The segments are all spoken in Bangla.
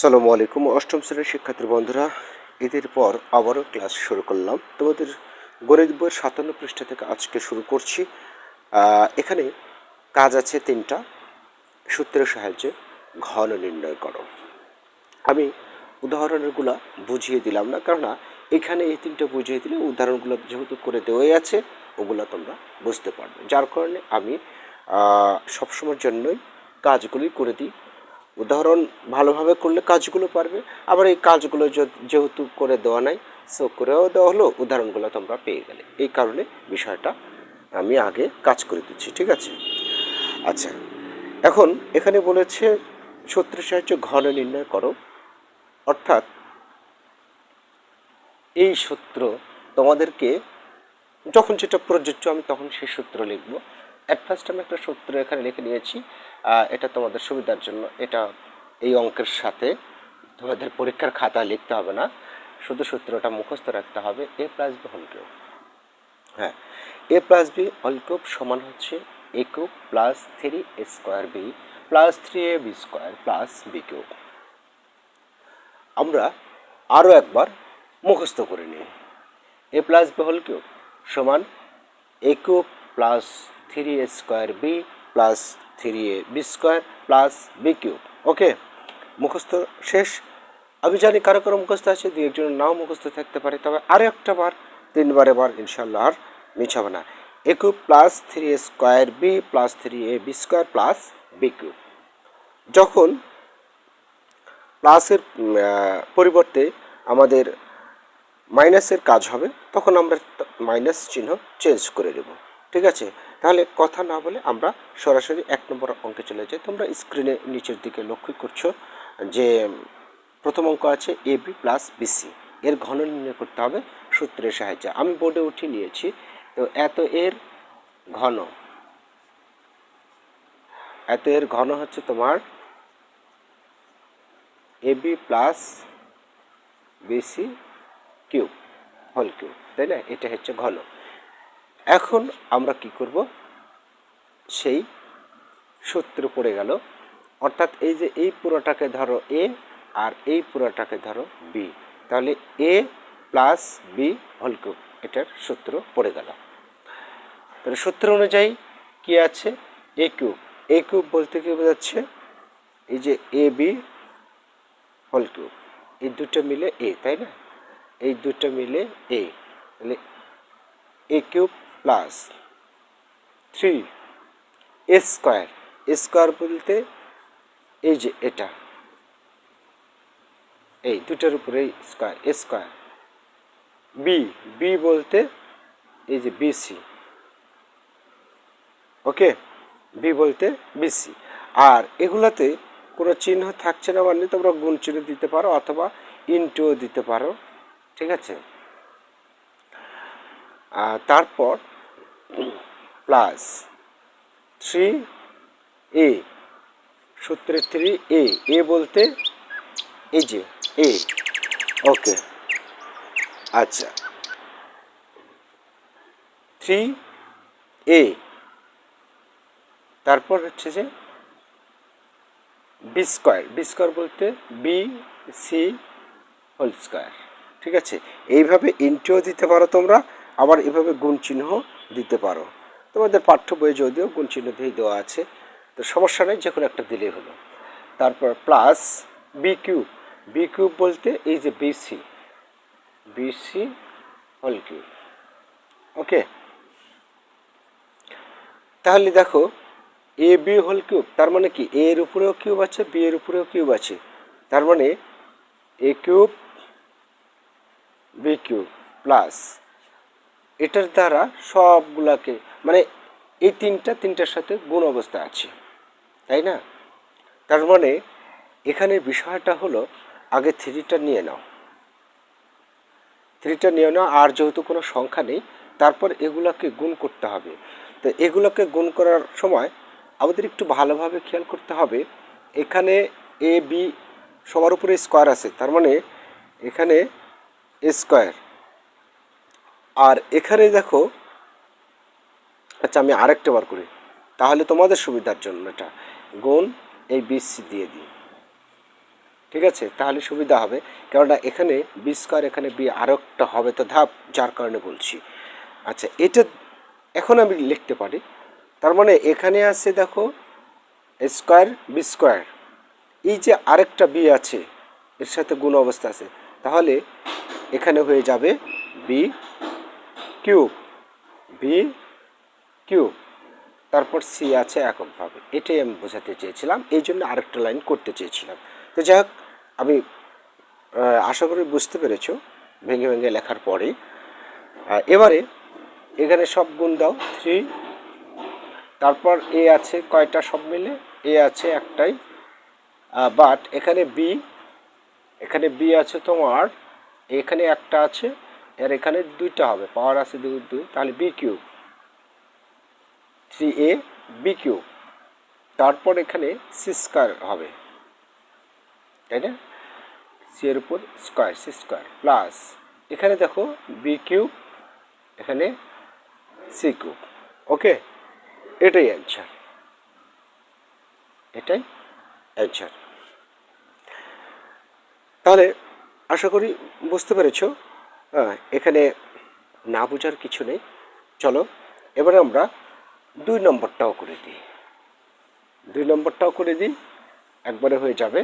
সালামু আলাইকুম, অষ্টম শ্রেণির শিক্ষার্থী বন্ধুরা, ঈদের পর আবারও ক্লাস শুরু করলাম। তোমাদের গণিত বইয়ের সাতান্ন পৃষ্ঠা থেকে আজকে শুরু করছি। এখানে কাজ আছে তিনটা সূত্রের সাহায্যে ঘন নির্ণয় করো। আমি উদাহরণগুলো বুঝিয়ে দিলাম না, কেননা এখানে এই তিনটা বুঝিয়ে দিলে উদাহরণগুলো যেহেতু করে দেওয়াই আছে, ওগুলো তোমরা বুঝতে পারবে। যার কারণে আমি সবসময়ের জন্যই কাজগুলি করে দিই। উদাহরণ ভালোভাবে করলে কাজগুলো পারবে। আবার এই কাজগুলো যেহেতু করে দেওয়া নাই সো করেও দেওয়া হলো, উদাহরণগুলো তোমরা পেয়ে গেলে। এই কারণে বিষয়টা আমি আগে কাজ করে দিচ্ছি, ঠিক আছে? আচ্ছা এখন এখানে বলেছে সূত্রের সাহায্যে ঘন নির্ণয় করো। অর্থাৎ এই সূত্র তোমাদেরকে, যখন যেটা প্রযোজ্য আমি তখন সেই সূত্র লিখব। অ্যাট ফার্স্ট আমি একটা সূত্র এখানে লিখে নিয়েছি এটা তোমাদের সুবিধার জন্য। এটা এই অঙ্কের সাথে তোমাদের পরীক্ষার খাতায় লিখতে হবে না। শুধু সূত্রটা মুখস্থ রাখতে হবে। A plus B whole cube. হ্যাঁ A plus B whole cube সমান হচ্ছে A cube plus three A square B plus three A B square plus B cube. আমরা আরও একবার মুখস্থ করে নিই। A plus B whole cube সমান A cube plus three A square B plus three A B square plus B cube okay মুখস্থ শেষ। আমি জানি কারও কারও মুখস্থ আছে দু একজনের নাও মুখস্থ থাকতে পারে, তবে আরও একটা বার তিনবার এবার ইনশাল্লাহ আর মিছাবে না। A cube plus three A square B plus three A B square plus B cube যখন প্লাসের পরিবর্তে আমাদের মাইনাসের কাজ হবে, তখন আমরা মাইনাস চিহ্ন চেঞ্জ করে দেব ঠিক আছে? তাহলে কথা না বলে আমরা সরাসরি এক নম্বর অঙ্কে চলে যাই। তোমরা স্ক্রিনে নিচের দিকে লক্ষ্য করছ যে প্রথম অঙ্ক আছে এ বি প্লাস বিসি এর ঘন নির্ণয় করতে হবে সূত্রের সাহায্যে। আমি বোর্ডে উঠিয়ে নিয়েছি, তো এত এর ঘন, এত এর ঘন হচ্ছে তোমার A B plus BC cube whole cube তাই না? এটা হচ্ছে ঘন। এখন আমরা কি করব? সেই সূত্র পড়ে গেল। অর্থাৎ এই যে এই পুরোটাকে ধরো এ আর এই পুরোটাকে ধরো বি তাহলে A plus B whole cube এটার সূত্র পড়ে গেল। তাহলে সূত্র অনুযায়ী কি আছে? এ কিউব এ কিউব বলতে কি বোঝাচ্ছে? এই যে এ বি হোল কিউব এই দুটো মিলে এ তাই না? এই দুটো মিলে এ তাহলে A cube plus three A square A square বলতে এই যে এটা। এই দুটোর উপরে square, A square. B B বলতে এই যে বিসি ওকে? বি বলতে বিসি আর এগুলাতে কোনো চিহ্ন থাকছে না মানে তোমরা গুণ চিহ্ন দিতে পারো অথবা ইনটুও দিতে পারো। ঠিক আছে? তারপর প্লাস থ্রি এ সূত্রের থ্রি এ এ বলতে এই যে এ, ওকে আচ্ছা। থ্রি এ, তারপর হচ্ছে যে বি স্কোয়ার বি স্কোয়ার বলতে বি, সি হোল স্কোয়ার, ঠিক আছে? এইভাবে ইন্টুও দিতে পারো তোমরা, আবার এভাবে গুণ চিহ্ন দিতে পারো। তোমাদের পাঠ্য বইয়ে যদিও গুণ চিহ্ন দিয়ে দেওয়া আছে, তো সমস্যা নেই যে কোনো একটা দিলেই হলো। তারপর plus B cube B cube বলতে এই যে BC BC whole cube okay তাহলে দেখো এ বি হোল কিউব তার মানে কি? এ এর উপরেও কিউব আছে বি এর উপরেও কিউব আছে। তার মানে A cube B cube plus এটার দ্বারা সবগুলাকে মানে এই তিনটা, তিনটার সাথে গুণ অবস্থা আছে। তাই না? তার মানে এখানে বিষয়টা হলো, আগে থ্রিটা নিয়ে নাও। থ্রিটা নিয়ে নাও, আর যেহেতু কোনো সংখ্যা নেই, তারপর এগুলাকে গুণ করতে হবে। তো এগুলোকে গুণ করার সময় আমাদের একটু ভালোভাবে খেয়াল করতে হবে, এখানে এ, বি সবার উপরে স্কোয়ার আছে। তার মানে এখানে স্কোয়ার আর এখানে দেখো আচ্ছা আমি আরেকটা বার করি। তাহলে তোমাদের সুবিধার জন্য এটা। গুণ এই বিসি দিয়ে দিই। ঠিক আছে? তাহলে সুবিধা হবে। কেননা এখানে বি স্কোয়ার এখানে বি আরও একটা হবে তো ধাপ, যার কারণে বলছি। আচ্ছা এটা এখন আমি লিখতে পারি। তার মানে এখানে আছে দেখো স্কোয়ার বি স্কোয়ার এই যে আরেকটা বি আছে, এর সাথে গুণ অবস্থা আছে। তাহলে এখানে হয়ে যাবে বি কিউব বি কিউব তারপর সি আছে এককভাবে। এটাই আমি বোঝাতে চেয়েছিলাম, এই জন্য আরেকটা লাইন করতে চেয়েছিলাম। তো যাই হোক, আমি আশা করি বুঝতে পেরেছ, ভেঙে ভেঙে লেখার পরে এবারে এখানে সব গুণ দাও থ্রি তারপর এ আছে কয়টা সব মিলে? এ আছে একটাই। বাট এখানে বি এখানে বি আছে তোমার, এখানে একটা আছে আর এখানে দুইটা হবে পাওয়ার আছে দুই তাহলে B cube three A B cube তারপর এখানে সি স্কোয়ার হবে, তাই না? সি এর উপর স্কোয়ার সি স্কোয়ার প্লাস এখানে দেখো বি কিউব এখানে সি কিউব ওকে এটাই অ্যান্সার এটাই অ্যান্সার তাহলে আশা করি বুঝতে পেরেছ এখানে না বোঝার কিছু নেই। চলো, এবারে আমরা দুই নম্বরটাও করে দিই। দুই নম্বরটাও করে দিই, একবারে হয়ে যাবে।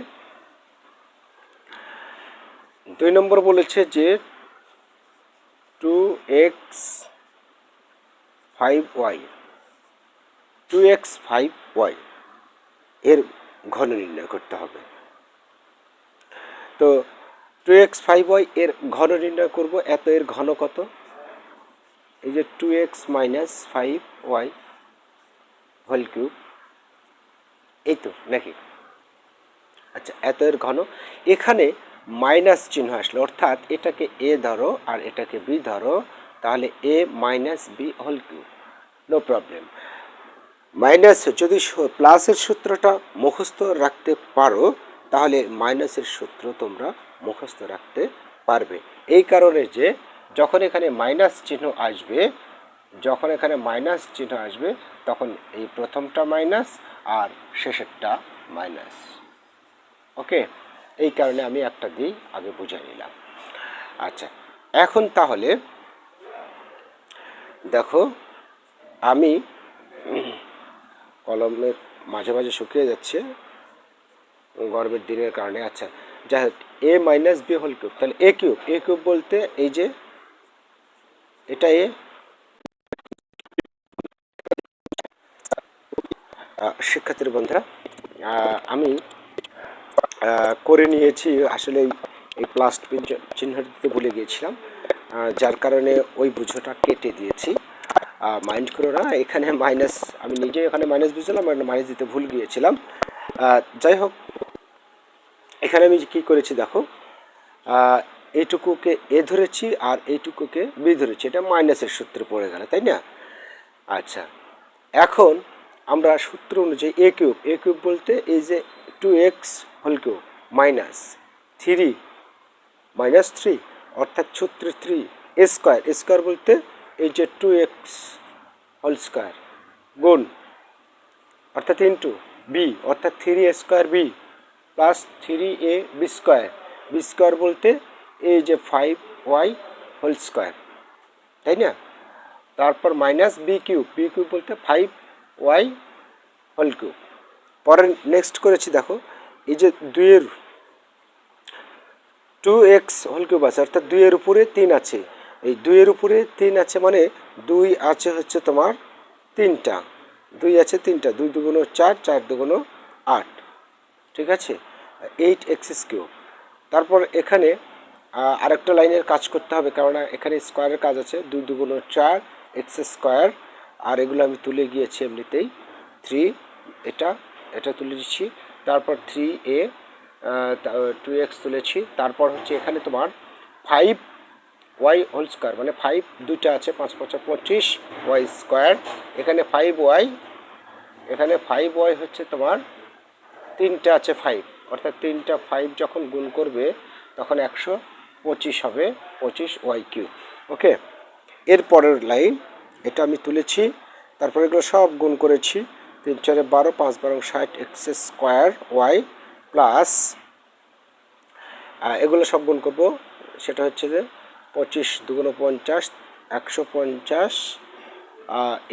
দুই নম্বর বলেছে যে two X five Y two X five Y এর ঘন নির্ণয় করতে হবে। তো টু এক্স ফাইভ ওয়াই এর ঘন নির্ণয় করব, এত এর ঘন কত? এই যে two X minus five Y whole cube. এই তো, নাকি? আচ্ছা এত এর ঘন। এখানে মাইনাস চিহ্ন আসলো, অর্থাৎ এটাকে এ ধরো আর এটাকে বি ধরো, তাহলে A minus B whole cube. No problem. Minus যদি প্লাসের সূত্রটা মুখস্থ রাখতে পারো, তাহলে মাইনাসের সূত্র তোমরা মুখস্থ রাখতে পারবে। এই কারণে যে যখন এখানে মাইনাস চিহ্ন আসবে, যখন এখানে মাইনাস চিহ্ন আসবে, তখন এই প্রথমটা মাইনাস আর শেষেরটা মাইনাস ওকে এই কারণে আমি একটা দিই আগে বুঝে নিলাম। আচ্ছা এখন তাহলে দেখো, আমি কলমের মাঝে মাঝে শুকিয়ে যাচ্ছে গরমের দিনের কারণে। আচ্ছা যাই হোক A minus B whole cube তাহলে এ কিউব এ কিউব বলতে এই যে, এটা এ শিক্ষার্থীর বন্ধুরা আমি করে নিয়েছি আসলে এই- প্লাস চিহ্ন দিতে ভুলে গিয়েছিলাম। যার কারণে ওই বুঝোটা কেটে দিয়েছি। মাইন্ড করো না, এখানে মাইনাস আমি নিজে এখানে মাইনাস বুঝলাম মাইনাস দিতে ভুল গিয়েছিলাম। যাই হোক এখানে আমি কি করেছি দেখো এইটুকুকে এ ধরেছি আর এইটুকুকে বি ধরেছি। এটা মাইনাসের সূত্রে পড়ে গেল, তাই না? আচ্ছা এখন আমরা সূত্র অনুযায়ী এ কিউব এ কিউব বলতে এই যে two X whole cube minus three minus three অর্থাৎ সূত্র three A square A square বলতে এই যে টু এক্স হোল স্কোয়ার গুণ, অর্থাৎ ইন্টু বি অর্থাৎ three square B plus three A B square B square বলতে এই যে ফাইভ ওয়াই হোল স্কোয়ার তাই না? তারপর minus B cube B cube বলতে ফাইভ ওয়াই হোল কিউব পরে নেক্সট করেছি দেখো, এই যে দুইয়ের টু এক্স হোল কিউব আছে, অর্থাৎ দুইয়ের উপরে তিন আছে। এই দুইয়ের উপরে তিন আছে মানে দুই আছে হচ্ছে তোমার তিনটা। দুই আছে তিনটা, দুই দুগুণ চার চার দুগুণ আট। ঠিক আছে? এইট এক্স কিউব তারপর এখানে আরেকটা লাইনের কাজ করতে হবে, কেননা এখানে স্কোয়ারের কাজ আছে। দুই দুগুণ চার এক্স স্কোয়ার আর এগুলো আমি তুলে গিয়েছি এমনিতেই। থ্রি এটা এটা তুলে দিচ্ছি। তারপর থ্রি এ টু এক্স তুলেছি। তারপর হচ্ছে এখানে তোমার ফাইভ ওয়াই হোল স্কোয়ার মানে ফাইভ দুইটা আছে, পাঁচ পাঁচ পঁচিশ ওয়াই স্কোয়ার এখানে ফাইভ ওয়াই এখানে ফাইভ ওয়াই হচ্ছে তোমার তিনটা আছে ফাইভ অর্থাৎ তিনটা ফাইভ যখন গুণ করবে, তখন একশো পঁচিশ হবে, পঁচিশ ওয়াই কিউ ওকে এর পরের লাইন এটা আমি তুলেছি, তারপরে এগুলো সব গুণ করেছি, তিন চারে বারো, পাঁচ বারো ষাট এক্স স্কোয়ার ওয়াই প্লাস এগুলো সব গুণ করব, সেটা হচ্ছে যে পঁচিশ দুগুণ পঞ্চাশ, একশো পঞ্চাশ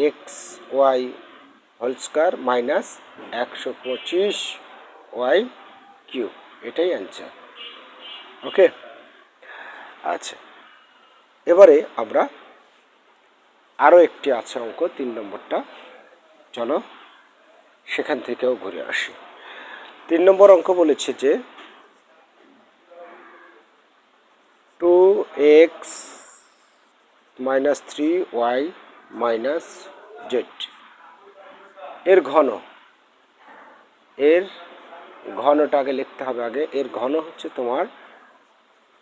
X Y whole square minus একশো পঁচিশ ওয়াই কিউ, এটাই অ্যান্সার ওকে আচ্ছা। এবারে আমরা আরও একটি আছে অঙ্ক তিন নম্বরটা। চলো, সেখান থেকেও ঘুরে আসি। তিন নম্বর অঙ্ক বলেছে যে two X minus three Y minus Z এর ঘন, এর ঘনটাকে লিখতে হবে আগে। এর ঘন হচ্ছে তোমার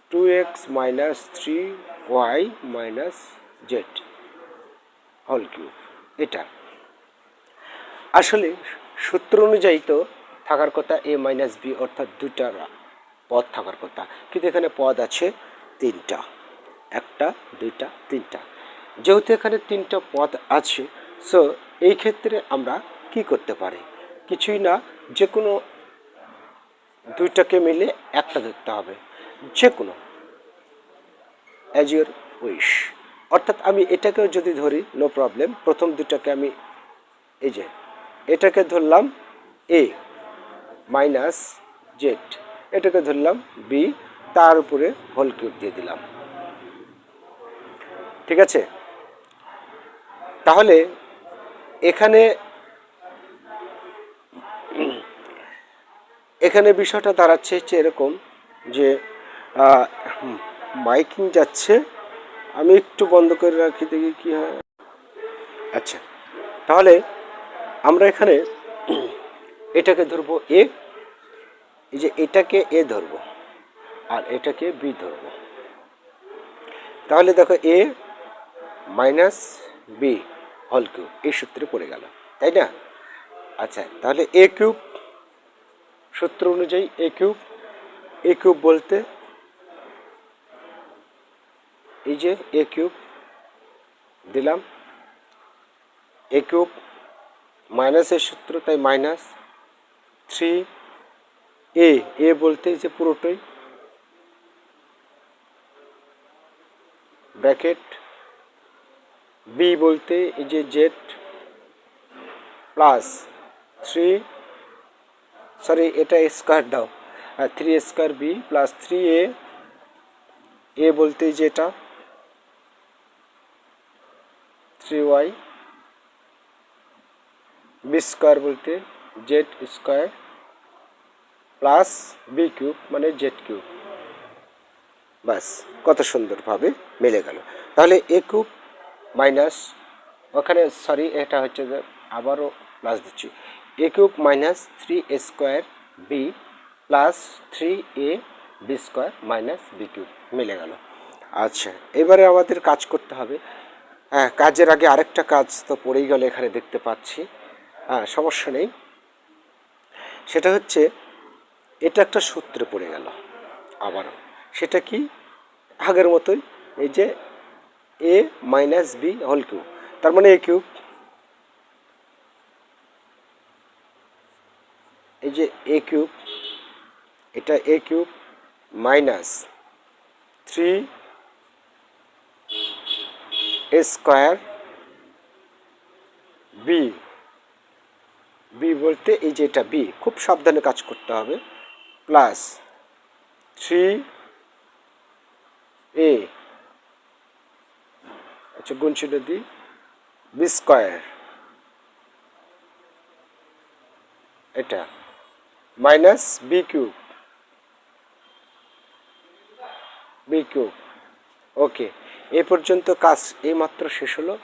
two X minus three Y minus Z whole cube এটা। আসলে সূত্র অনুযায়ী তো থাকার কথা এ মাইনাস বি অর্থাৎ দুটা পদ থাকার কথা। কিন্তু এখানে পদ আছে তিনটা। একটা, দুইটা, তিনটা। যেহেতু এখানে তিনটা পদ আছে সো এই ক্ষেত্রে আমরা কি করতে পারি? কিছুই না যে কোনো দুইটাকে মিলে একটা ধরতে হবে। যে কোনো অ্যাজ ইউর উইশ অর্থাৎ আমি এটাকেও যদি ধরি নো প্রবলেম প্রথম দুটাকে আমি, এই যে, এটাকে ধরলাম এ মাইনাস জেড এটাকে ধরলাম বি তার উপরে হোল কিউব দিয়ে দিলাম। ঠিক আছে? তাহলে এখানে এখানে বিষয়টা দাঁড়াচ্ছে হচ্ছে এরকম যে মাইকিং যাচ্ছে। আমি একটু বন্ধ করে রাখি, দেখি কী হয়। আচ্ছা তাহলে আমরা এখানে এটাকে ধরবো এ, এই যে এটাকে এ ধরবো আর এটাকে বি ধরবো। তাহলে দেখো A minus B whole cube, এই সূত্রে পড়ে গেল, তাই না? আচ্ছা তাহলে এ কিউব সূত্র অনুযায়ী এ কিউব এ কিউব বলতে এই যে এ কিউব দিলাম। এ কিউব মাইনাসের সূত্র, তাই মাইনাস থ্রি এ এ বলতে যে পুরোটাই। ব্র্যাকেট বি বলতে এই যে জেড প্লাস থ্রি সরি, এটা স্কোয়ার দাও। আর three square B plus three A A বলতে এই যে এটা থ্রি ওয়াই বি স্কোয়ার বলতে Z square plus B cube মানে জেড কিউব বাস কত সুন্দরভাবে মিলে গেল। তাহলে এ কিউব মাইনাস ওখানে, সরি, এটা হচ্ছে আবারও প্লাস দিচ্ছি। A cube minus three A square B plus three A B square minus B cube মিলে গেল। আচ্ছা এবারে আমাদের কাজ করতে হবে। হ্যাঁ কাজের আগে আরেকটা কাজ তো পড়েই গেল এখানে দেখতে পাচ্ছি। হ্যাঁ সমস্যা নেই। সেটা হচ্ছে, এটা একটা সূত্রে পড়ে গেল আবারও। সেটা কি? আগের মতোই, এই যে A minus B whole cube তার মানে এ কিউব। এই যে এ কিউব এটা A cube minus three square B B বলতে এই যে এটা বি খুব সাবধানে কাজ করতে হবে। প্লাস থ্রি এ আচ্ছা গুণছিল দি বি স্কোয়ার এটা। Minus b cube b cube okay এ পর্যন্ত কাজ এইমাত্র শেষ হলো।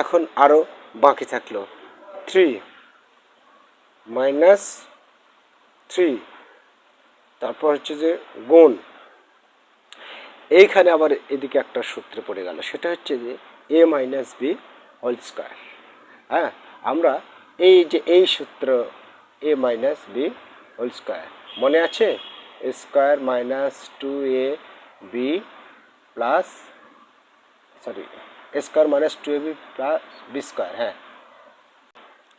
এখন আরও বাকি থাকল। থ্রি মাইনাস থ্রি তারপর হচ্ছে যে গুণ। এইখানে আবার এদিকে একটা সূত্রে পড়ে গেল। সেটা হচ্ছে যে a minus b whole square হ্যাঁ? আমরা এই যে এই সূত্র a minus b whole square মনে আছে? Square minus two a b plus sorry square minus two a b plus b square হ্যাঁ।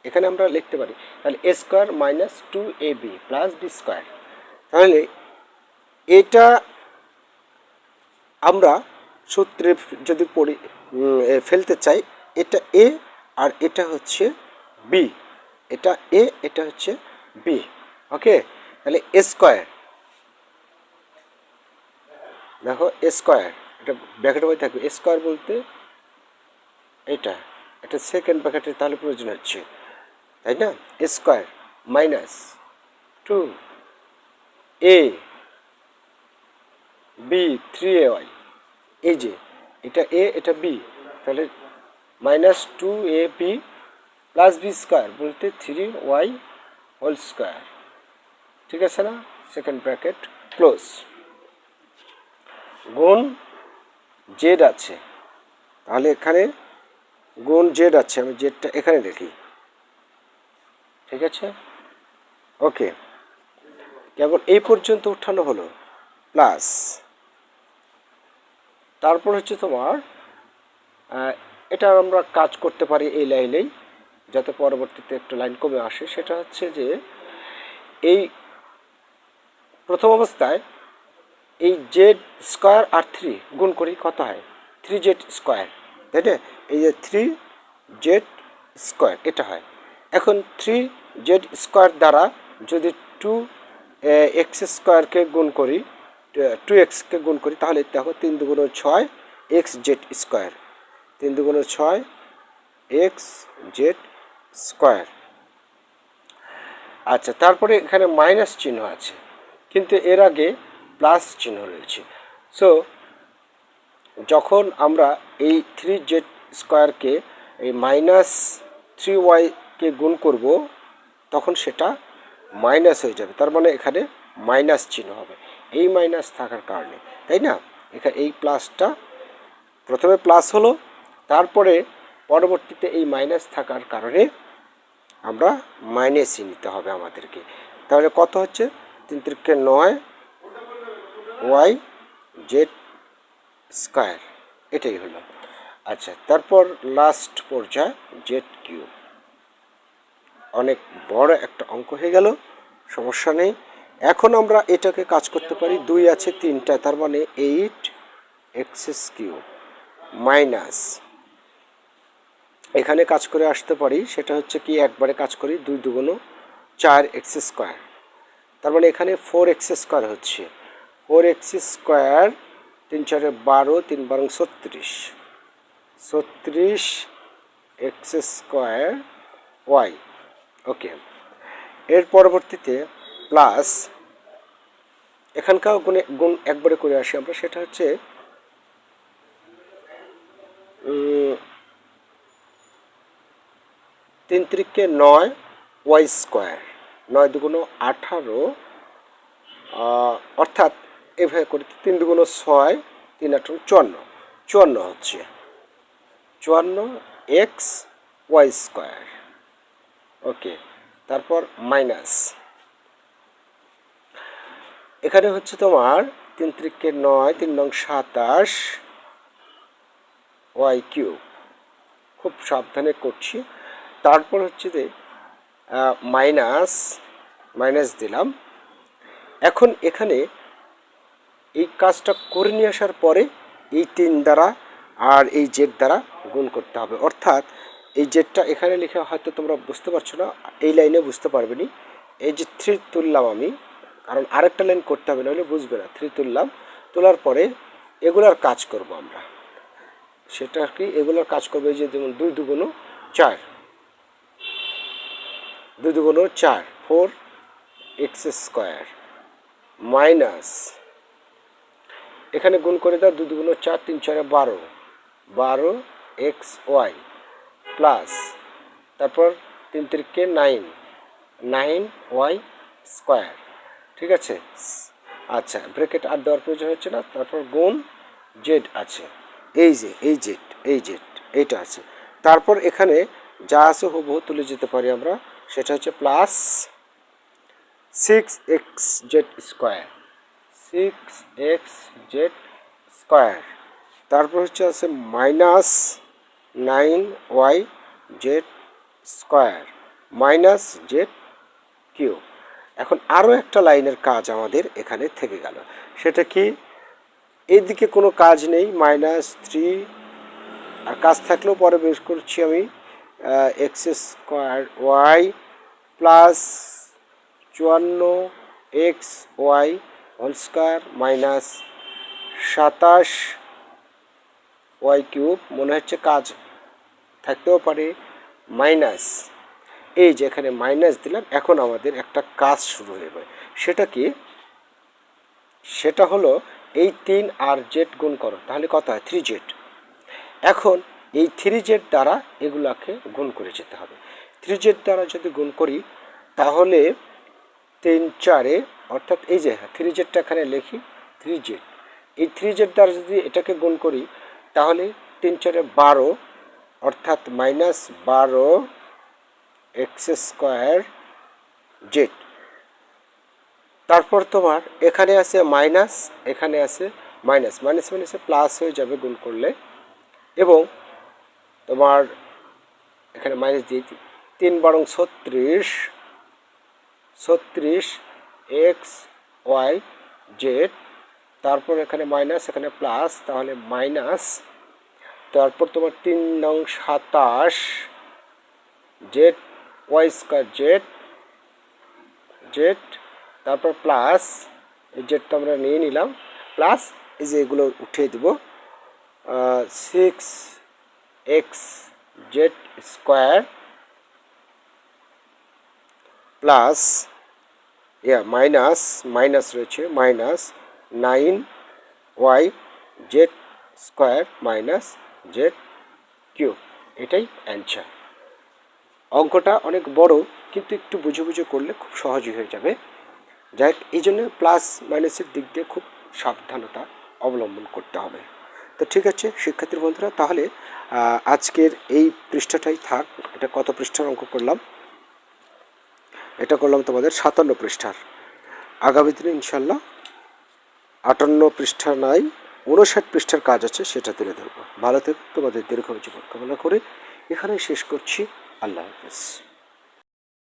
এখানে আমরা লিখতে পারি, তাহলে square minus two a b plus b square তাহলে এটা আমরা সূত্রে যদি পড়ি ফেলতে চাই, এটা এ আর এটা হচ্ছে বি এটা এ এটা হচ্ছে বি ওকে তাহলে এ স্কোয়ার দেখো এ স্কোয়ার এটা ব্র্যাকেটের মধ্যে থাকবে। এ স্কোয়ার বলতে এটা এটা সেকেন্ড ব্র্যাকেটের তাহলে প্রয়োজন হচ্ছে, তাই না? A square minus two A B three A Y এই যে, এটা এ এটা বি তাহলে minus two A B plus B square বলতে থ্রি ওয়াই হোল স্কোয়ার ঠিক আছে না? সেকেন্ড ব্র্যাকেট ক্লোজ গুণ জেড আছে। তাহলে এখানে গুণ জেড আছে, আমি জেডটা এখানে লিখি ঠিক আছে? ওকে কেবল এই পর্যন্ত উঠানো হলো। প্লাস তারপর হচ্ছে তোমার এটা আমরা কাজ করতে পারি এই লাইনেই, যাতে পরবর্তীতে একটু লাইন কমে আসে। সেটা হচ্ছে যে, এই প্রথম অবস্থায় এই জেড স্কোয়ার আর থ্রি গুণ করি কত হয়? Three z square. তাই না? এই যে থ্রি জেড স্কোয়ার, এটা হয়। এখন থ্রি জেড স্কোয়ার দ্বারা যদি টু এক্স স্কোয়ারকে গুণ করি টু এক্সকে গুণ করি, তাহলে দেখো তিন দুগুণ ছয় এক্স জেড স্কোয়ার। তিন দুগুণ ছয় এক্স জেড স্কোয়ার। আচ্ছা তারপরে এখানে মাইনাস চিহ্ন আছে। কিন্তু এর আগে প্লাস চিহ্ন রয়েছে। সো যখন আমরা এই থ্রি জেড স্কোয়ারকে এই মাইনাস থ্রি ওয়াইকে গুণ করব, তখন সেটা মাইনাস হয়ে যাবে। তার মানে এখানে মাইনাস চিহ্ন হবে। এই মাইনাস থাকার কারণে, তাই না? এখানে এই প্লাসটা প্রথমে প্লাস হলো, তারপরে পরবর্তীতে এই মাইনাস থাকার কারণে আমরা মাইনাসই নিতে হবে আমাদেরকে। তাহলে কত হচ্ছে? তিন তিরিকে নয়, ওয়াই, জেড স্কোয়ার। এটাই হলো। আচ্ছা তারপর লাস্ট পর্যায়ে, জেড কিউব। অনেক বড় একটা অঙ্ক হয়ে গেল, সমস্যা নেই। এখন আমরা এটাকে কাজ করতে পারি, দুই আছে তিনটা, তার মানে এইট এক্সেস কিউব মাইনাস এখানে কাজ করে আসতে পারি, সেটা হচ্ছে কি, একবারে কাজ করি, দুই দুগুণ চার এক্স স্কোয়ার তার মানে এখানে ফোর এক্স স্কোয়ার হচ্ছে। ফোর এক্স স্কোয়ার তিন চারে বারো, তিন বারং ছত্রিশ। ছত্রিশ এক্স স্কোয়ার ওয়াই ওকে এর পরবর্তীতে প্লাস এখানকার গুণে গুণ একবারে করে আসি আমরা, সেটা হচ্ছে তিন ত্রিকে নয় ওয়াই স্কোয়ার নয় দুগুণ আঠারো অর্থাৎ এভাবে করে তিন দুগুণ ছয়, তিন আঠারো, চুয়ান্ন। চুয়ান্ন হচ্ছে। চুয়ান্ন এক্স ওয়াই স্কোয়ার। ওকে, তারপর মাইনাস। এখানে হচ্ছে তোমার তিন ত্রিকে নয়, তিন নং সাতাশ ওয়াই কিউ খুব সাবধানে করছি। তারপর হচ্ছে যে মাইনাস মাইনাস দিলাম। এখন এখানে এই কাজটা করে নিয়ে আসার পরে এই তিন দ্বারা আর এই জেড দ্বারা গুণ করতে হবে। অর্থাৎ এই জেডটা এখানে লিখে হয়তো তোমরা বুঝতে পারছ না, এই লাইনে বুঝতে পারবে নি। এই যে থ্রি তুললাম আমি, কারণ আরেকটা লাইন করতে হবে, নাহলে বুঝবে না। থ্রি তুললাম, তোলার পরে এগুলার কাজ করব আমরা। সেটা কি? এগুলোর কাজ করবে যে যেমন দুই দুগুণ চার। দুই দুগুণ চার ফোর এক্স স্কোয়ার মাইনাস এখানে গুণ করে দাও, দুই দুগুণ চার, তিন চারে বারো। বারো এক্স ওয়াই প্লাস তারপর তিন তিরিকে নাইন নাইন ওয়াই স্কোয়ার ঠিক আছে? আচ্ছা ব্রেকেট আর দেওয়ার প্রয়োজন হচ্ছে না। তারপর গুণ জেড আছে। এই যে, এই জেড এই জেড এইটা আছে। তারপর এখানে যা আছে হুবহু তুলে যেতে পারি আমরা। সেটা হচ্ছে plus six x z square. Six x z square. তারপর হচ্ছে আছে minus nine y z square, minus z cube এখন আরও একটা লাইনের কাজ আমাদের এখানে থেকে গেল। সেটা কি? এইদিকে কোনো কাজ নেই, মাইনাস থ্রি। আর কাজ থাকলেও পরে বের করছি আমি। এক্স স্কোয়ার ওয়াই প্লাস চুয়ান্ন x y whole square minus সাতাশ ওয়াই কিউব মনে হচ্ছে কাজ থাকতেও পারে মাইনাস। এই যে এখানে মাইনাস দিলাম, এখন আমাদের একটা কাজ শুরু হয়ে যাবে। সেটা কি? সেটা হলো এই তিন আর জেড গুণ করো, তাহলে কত হয়? Three z. এখন এই থ্রি জেড দ্বারা এগুলাকে গুণ করে যেতে হবে। থ্রি জেড দ্বারা যদি গুণ করি, তাহলে তিন চারে, অর্থাৎ এই যে থ্রি জেডটা এখানে লিখি থ্রি জেড এই থ্রি জেড দ্বারা যদি এটাকে গুণ করি, তাহলে তিন চারে বারো, অর্থাৎ মাইনাস বারো এক্স স্কোয়ার জেড। তারপর তোমার এখানে আছে মাইনাস, এখানে আছে মাইনাস। মাইনাস মাইনাসে প্লাস হয়ে যাবে গুণ করলে। এবং তোমার এখানে মাইনাস দিয়ে। তিন বরং ছত্রিশ ছত্রিশ এক্স ওয়াই জেড তারপর এখানে মাইনাস এখানে প্লাস তাহলে মাইনাস তারপর তোমার তিন নং সাতাশ z y square z z তারপর প্লাস এই জেডটা আমরা নিয়ে নিলাম প্লাস এই যে এগুলো উঠিয়ে দেবো six x z square plus yeah minus minus রয়েছে minus nine y z square minus z cube এটাই অ্যান্সার অঙ্কটা অনেক বড়, কিন্তু একটু বুঝে বুঝে করলে খুব সহজই হয়ে যাবে। যাই এই জন্য প্লাস মাইনাসের দিক দিয়ে খুব সাবধানতা অবলম্বন করতে হবে। তো ঠিক আছে শিক্ষার্থী বন্ধুরা, তাহলে আজকের এই পৃষ্ঠাটাই থাক। এটা কত পৃষ্ঠার অঙ্ক করলাম? এটা করলাম তোমাদের সাতান্ন পৃষ্ঠার। আগামী দিনে ইনশাল্লাহ আটান্ন পৃষ্ঠা নাই উনষাট পৃষ্ঠার কাজ আছে, সেটা তুলে ধরবো। ভালো থেকো, তোমাদের দীর্ঘ জীবন কামনা করে এখানেই শেষ করছি। আল্লাহ হাফেজ।